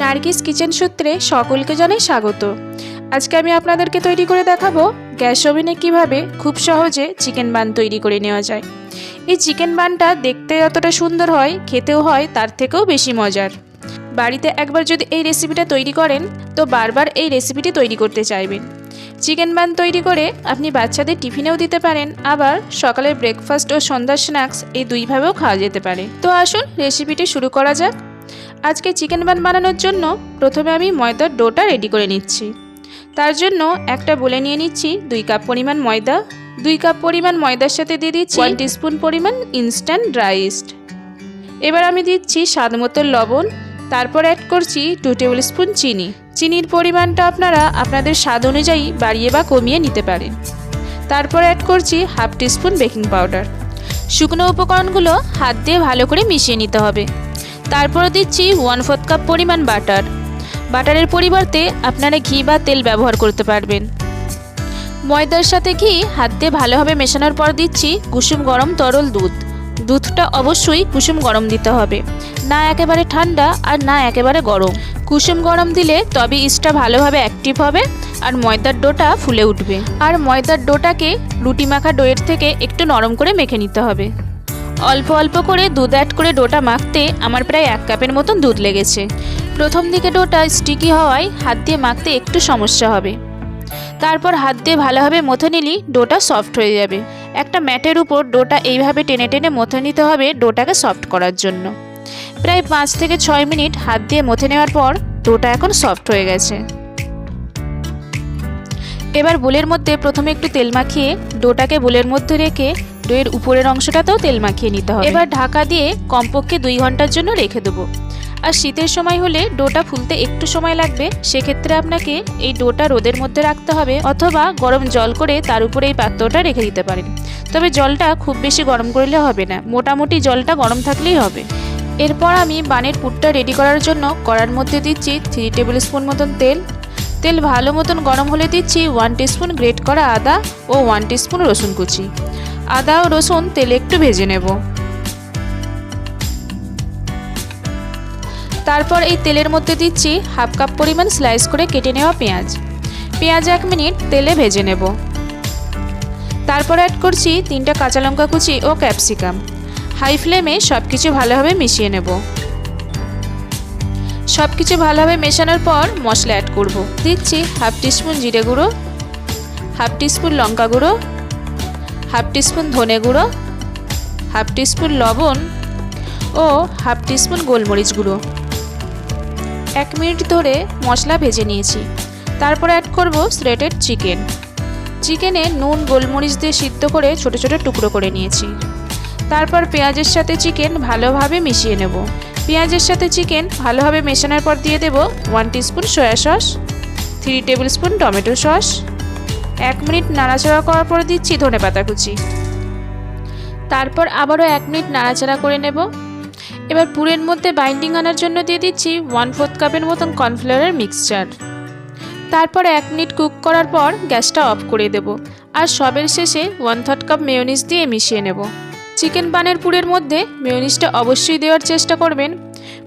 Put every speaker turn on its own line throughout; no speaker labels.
Nargis kitchen সূত্রে সকলকে জানাই স্বাগত। আজকে আমি আপনাদেরকে তৈরি করে দেখাবো গ্যাস ওভেনে কীভাবে খুব সহজে চিকেন বান তৈরি করে নেওয়া যায়। এই চিকেন বানটা দেখতে যতটা সুন্দর হয়, খেতেও হয়, তার থেকেও বেশি মজার। বাড়িতে একবার যদি এই রেসিপিটা তৈরি করেন, তো বারবার এই রেসিপিটি তৈরি করতে চাইবেন। চিকেন বান তৈরি করে আপনি বাচ্চাদের টিফিনেও দিতে পারেন, আবার সকালের ব্রেকফাস্ট ও সন্ধ্যার স্ন্যাক্স এই দুইভাবেও খাওয়া যেতে পারে। তো আসুন রেসিপিটি শুরু করা যাক। আজকে চিকেন বান বানানোর জন্য প্রথমে আমি ময়দার ডোটা রেডি করে নিচ্ছি। তার জন্য একটা বলে নিয়ে নিচ্ছি দুই কাপ পরিমাণ ময়দা। দুই কাপ পরিমাণ ময়দার সাথে দিয়ে দিচ্ছি ওয়ান টিস্পুন পরিমাণ ইনস্ট্যান্ট ড্রাই ইস্ট এবার আমি দিচ্ছি স্বাদ মতো লবণ। তারপর অ্যাড করছি টু টেবিল স্পুন চিনি। চিনির পরিমাণটা আপনারা আপনাদের স্বাদ অনুযায়ী বাড়িয়ে বা কমিয়ে নিতে পারেন। তারপর অ্যাড করছি হাফ টিস্পুন বেকিং পাউডার শুকনো উপকরণগুলো হাত দিয়ে ভালো করে মিশিয়ে নিতে হবে। তারপর দিচ্ছি ওয়ান ফোর্থ কাপ পরিমাণ বাটার বাটারের পরিবর্তে আপনারা ঘি বা তেল ব্যবহার করতে পারবেন। ময়দার সাথে ঘি হাত দিয়ে ভালোভাবে মেশানোর পর দিচ্ছি কুসুম গরম তরল দুধ। দুধটা অবশ্যই কুসুম গরম দিতে হবে। না একেবারে ঠান্ডা আর না একেবারে গরম। কুসুম গরম দিলে তবে ইস্টটা ভালোভাবে অ্যাক্টিভ হবে আর ময়দার ডোটা ফুলে উঠবে। আর ময়দার ডোটাকে রুটি মাখা ডোয়ের থেকে একটু নরম করে মেখে নিতে হবে। অল্প অল্প করে দুধ অ্যাড করে ডোটা মাখতে আমার প্রায় এক কাপের মতন দুধ লেগেছে। প্রথম দিকে ডোটা স্টিকি হওয়ায় হাত দিয়ে মাখতে একটু সমস্যা হবে। তারপর হাত দিয়ে ভালোভাবে মথে নিলেই ডোটা সফট হয়ে যাবে। একটা ম্যাটের উপর ডোটা এইভাবে টেনে টেনে মথে নিতে হবে ডোটাকে সফট করার জন্য। প্রায় পাঁচ থেকে ছয় মিনিট হাত দিয়ে মথে নেওয়ার পর ডোটা এখন সফট হয়ে গেছে। এবার বোলের মধ্যে প্রথমে একটু তেল মাখিয়ে ডোটাকে বোলের মধ্যে রেখে ডোয়ের উপরের অংশটাতেও তেল মাখিয়ে নিতে হবে। এবার ঢাকা দিয়ে কমপক্ষে দুই ঘণ্টার জন্য রেখে দেবো। আর শীতের সময় হলে ডোটা ফুলতে একটু সময় লাগবে। সেক্ষেত্রে আপনাকে এই ডোটা রোদের মধ্যে রাখতে হবে অথবা গরম জল করে তার উপরে এই পাত্রটা রেখে দিতে পারেন। তবে জলটা খুব বেশি গরম করলে হবে না। মোটামুটি জলটা গরম থাকলেই হবে। এরপর আমি বানের পুরটা রেডি করার জন্য কড়ার মধ্যে দিচ্ছি থ্রি টেবিল স্পুন মতন তেল। তেল ভালো মতন গরম হলে দিচ্ছি ওয়ান টিস্পুন গ্রেট করা আদা ও ওয়ান টিস্পুন রসুন কুচি। আদা ও রসুন তেলে একটু ভেজে নেব। তারপর এই তেলের মধ্যে দিচ্ছি হাফ কাপ পরিমাণ স্লাইস করে কেটে নেওয়া পেঁয়াজ। পেঁয়াজ এক মিনিট তেলে ভেজে নেব। তারপর অ্যাড করছি তিনটা কাঁচা লঙ্কা কুচি ও ক্যাপসিকাম। হাই ফ্লেমে সব কিছু ভালোভাবে মিশিয়ে নেব। সব কিছু ভালোভাবে মেশানোর পর মশলা অ্যাড করব। দিচ্ছি হাফ টিস্পুন জিরে গুঁড়ো, হাফ টিস্পুন লঙ্কা গুঁড়ো হাফ টিস্পুন ধনে গুঁড়ো, হাফ টিস্পুন লবণ ও হাফ টিস্পুন গোলমরিচ গুঁড়ো। এক মিনিট ধরে মশলা ভেজে নিয়েছি। তারপর অ্যাড করব স্রেটেড চিকেন চিকেনে নুন, গোলমরিচ দিয়ে সিদ্ধ করে ছোট ছোট টুকরো করে নিয়েছি। তারপর পেঁয়াজের সাথে চিকেন ভালোভাবে মিশিয়ে নেব। পেঁয়াজের সাথে চিকেন ভালোভাবে মেশানোর পর দিয়ে দেব one teaspoon soya sauce three tablespoon tomato sauce এক মিনিট নাড়াচাড়া করার পর দিচ্ছি ধনে পাতা কুচি। তারপর আবারও এক মিনিট নাড়াচাড়া করে নেব। এবার পুরের মধ্যে বাইন্ডিং আনার জন্য দিয়ে দিচ্ছি ওয়ান ফোর্থ কাপের মতন কর্নফ্লাওয়ারের মিক্সচার। তারপর এক মিনিট কুক করার পর গ্যাসটা অফ করে দেব আর সবের শেষে ওয়ান থার্ড কাপ মেয়োনিজ দিয়ে মিশিয়ে নেব। চিকেন বানের পুরের মধ্যে মেয়োনিজটা অবশ্যই দেওয়ার চেষ্টা করবেন।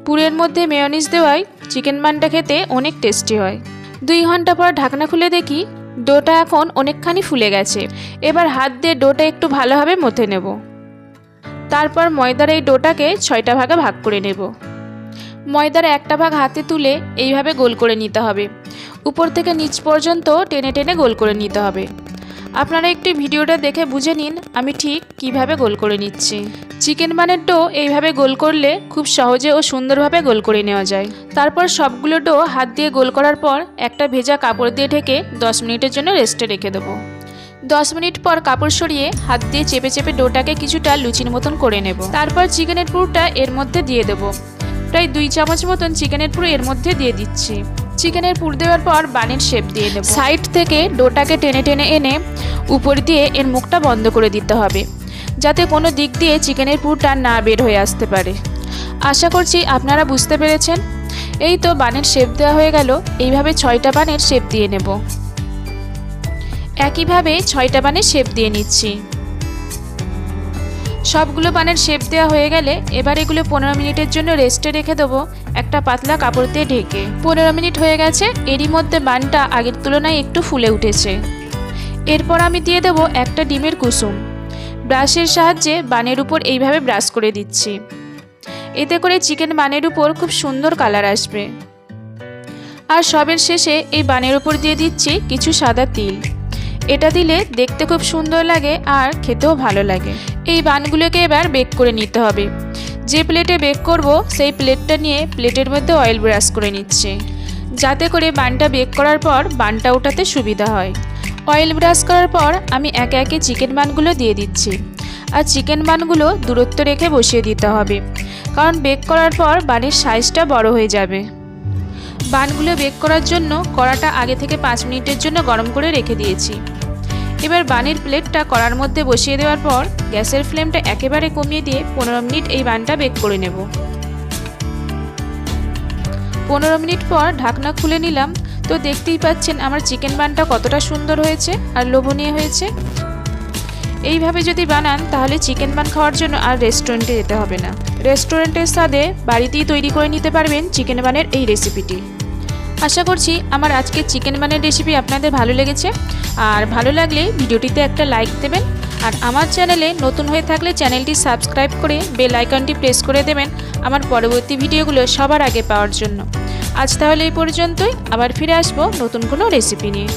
পুরের মধ্যে মেয়োনিজ দেওয়ায় চিকেন বানটা খেতে অনেক টেস্টি হয়। দুই ঘণ্টা পর ঢাকনা খুলে দেখি ডোটা এখন অনেকখানি ফুলে গেছে। এবার হাত দিয়ে ডোটা একটু ভালোভাবে মথে নেব। তারপর ময়দার এই ডোটাকে ছয়টা ভাগে ভাগ করে নেব। ময়দার একটা ভাগ হাতে তুলে এইভাবে গোল করে নিতে হবে। উপর থেকে নিচ পর্যন্ত টেনে টেনে গোল করে নিতে হবে। আপনারা একটি ভিডিওটা দেখে বুঝে নিন আমি ঠিক কীভাবে গোল করে নিচ্ছি। চিকেন মানের ডো এইভাবে গোল করলে খুব সহজে ও সুন্দরভাবে গোল করে নেওয়া যায়। তারপর সবগুলো ডো হাত দিয়ে গোল করার পর একটা ভেজা কাপড় দিয়ে ঢেকে দশ মিনিটের জন্য রেস্টে রেখে দেবো। দশ মিনিট পর কাপড় সরিয়ে হাত দিয়ে চেপে চেপে ডোটাকে কিছুটা লুচির মতন করে নেব। তারপর চিকেনের পুরটা এর মধ্যে দিয়ে দেব। প্রায় দুই চামচ মতন চিকেনের পুরো এর মধ্যে দিয়ে দিচ্ছি। চিকেনের পুর দেওয়ার পর বানের শেপ দিয়ে দেব সাইড থেকে ডোটাকে টেনে টেনে এনে উপর দিয়ে এর মুখটা বন্ধ করে দিতে হবে, যাতে কোনো দিক দিয়ে চিকেনের পুরটা না বের হয়ে আসতে পারে। আশা করছি আপনারা বুঝতে পেরেছেন। এই তো বানের শেপ দেওয়া হয়ে গেল, এইভাবে ছয়টা বানের শেপ দিয়ে নেব। একইভাবে ছয়টা বানের শেপ দিয়ে নিচ্ছি। সবগুলো বানের শেপ দেওয়া হয়ে গেলে এবার এগুলো পনেরো মিনিটের জন্য রেস্টে রেখে দেবো একটা পাতলা কাপড় দিয়ে ঢেকে। পনেরো মিনিট হয়ে গেছে, এরই মধ্যে বানটা আগের তুলনায় একটু ফুলে উঠেছে। এরপর আমি দিয়ে দেবো একটা ডিমের কুসুম। ব্রাশের সাহায্যে বানের উপর এইভাবে ব্রাশ করে দিচ্ছি। এতে করে চিকেন বানের উপর খুব সুন্দর কালার আসবে। আর সবের শেষে এই বানের উপর দিয়ে দিচ্ছি কিছু সাদা তিল। এটা দিলে দেখতে খুব সুন্দর লাগে আর খেতেও ভালো লাগে। এই বানগুলোকে এবার বেক করে নিতে হবে। যে প্লেটে বেক করব, সেই প্লেটটা নিয়ে প্লেটের মধ্যে অয়েল ব্রাশ করে নিচ্ছে। যাতে করে বানটা বেক করার পর বানটা ওঠাতে সুবিধা হয়। অয়েল ব্রাশ করার পর আমি একে একে চিকেন বানগুলো দিয়ে দিচ্ছি। আর চিকেন বানগুলো দূরত্ব রেখে বসিয়ে দিতে হবে। কারণ বেক করার পর বানের সাইজটা বড় হয়ে যাবে। বানগুলো বেক করার জন্য কড়াটা আগে থেকে পাঁচ মিনিটের জন্য গরম করে রেখে দিয়েছি। এবার বানের প্লেটটা কড়ার মধ্যে বসিয়ে দেওয়ার পর গ্যাসের ফ্লেমটা একেবারে কমিয়ে দিয়ে পনেরো মিনিট এই বানটা বেক করে নেব। পনেরো মিনিট পর ঢাকনা খুলে নিলাম। তো দেখতেই পাচ্ছেন আমার চিকেন বানটা কতটা সুন্দর হয়েছে আর লোভনীয় হয়েছে। এইভাবে যদি বানান তাহলে চিকেন বান খাওয়ার জন্য আর রেস্টুরেন্টে যেতে হবে না। রেস্টুরেন্টের স্বাদে বাড়িতেই তৈরি করে নিতে পারবেন চিকেন বানের এই রেসিপিটি। আশা করছি আমার আজকে চিকেন বানের রেসিপি আপনাদের ভালো লেগেছে। আর ভালো লাগলে ভিডিওটিতে একটা লাইক দেবেন। আর আমার চ্যানেলে নতুন হয়ে থাকলে চ্যানেলটি সাবস্ক্রাইব করে বেল আইকনটি প্রেস করে দেবেন আমার পরবর্তী ভিডিওগুলো সবার আগে পাওয়ার জন্য। আজ তাহলে এই পর্যন্তই। আবার ফিরে আসব নতুন কোনো রেসিপি নিয়ে।